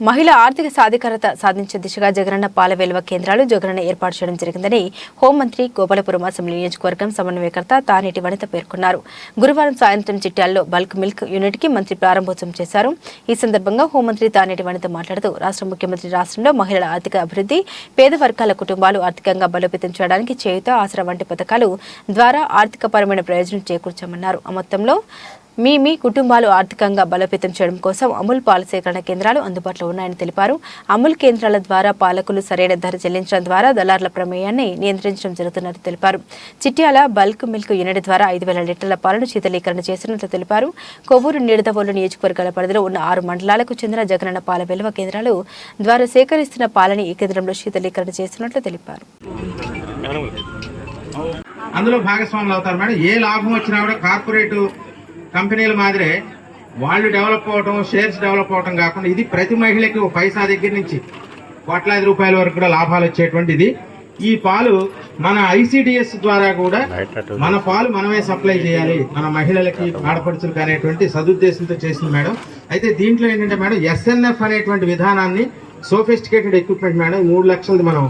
మహిళ ఆర్థిక సాధికారత సాధించే దిశగా జగనన్న పాల వెలువ కేంద్రాలు జగనన్న ఏర్పాటు చేయడం జరిగిందని హోంమంత్రి గోపాలపురం అసెంబ్లీ నియోజకవర్గం సమన్వయకర్త తానేటి వనిత పేర్కొన్నారు. గురువారం సాయంత్రం చిట్యాల్లో బల్క్ మిల్క్ యూనిట్కి మంత్రి ప్రారంభోత్సవం చేశారు. ఈ సందర్భంగా హోంమంత్రి తానేటి వనిత మాట్లాడుతూ రాష్ట్ర ముఖ్యమంత్రి రాష్ట్రంలో మహిళల ఆర్థిక అభివృద్ధి పేద వర్గాల కుటుంబాలు ఆర్థికంగా బలోపేతం చేయడానికి చేయుత ఆసరా వంటి పథకాలు ద్వారా ఆర్థికపరమైన ప్రయోజనం చేకూర్చామన్నారు. ఆ మొత్తంలో మీ మీ కుటుంబాలు ఆర్థికంగా బలోపేతం చేయడం కోసం అమూల్ పాల సేకరణ కేంద్రాలు అందుబాటులో ఉన్నాయని తెలిపారు. అమూల్ కేంద్రాల ద్వారా పాలకులు సరైన ధర చెల్లించడం ద్వారా దళారుల ప్రమేయాన్ని నియంత్రించడం జరుగుతున్నట్లు తెలిపారు. చిట్యాల బల్క్ మిల్క్ యూనిట్ ద్వారా ఐదు వేల లీటర్ల పాలను శీతలీకరణ చేసినట్లు తెలిపారు. కొవ్వూరు నిడదవోలు నియోజకవర్గాల పరిధిలో ఉన్న ఆరు మండలాలకు చెందిన జగనన్న పాల విలువ కేంద్రాలు ద్వారా సేకరిస్తున్న పాలని ఈ కేంద్రంలో శీతలీకరణ చేస్తున్నట్లు తెలిపారు. అందులో భాగస్వాములు అవుతారు మేడం. ఏ లాభం వచ్చినా కూడా కార్పొరేట్ కంపెనీల మాదిరే వాళ్ళు డెవలప్ అవటం షేర్స్ డెవలప్ అవటం కాకుండా ఇది ప్రతి మహిళకి పైసా దగ్గర నుంచి కోట్లాది రూపాయల వరకు కూడా లాభాలు వచ్చేటువంటి ఇది ఈ పాలు మన ఐసిడిఎస్ ద్వారా కూడా మన పాలు మనమే సప్లై చేయాలి. మన మహిళలకి ఆడపడుచులకు అనేటువంటి సదుద్దేశంతో చేసింది మేడం. అయితే దీంట్లో ఏంటంటే మేడం ఎస్ఎన్ఎఫ్ అనేటువంటి విధానాన్ని సోఫిస్టికేటెడ్ ఎక్విప్మెంట్ మేడం. మూడు లక్షలది మనం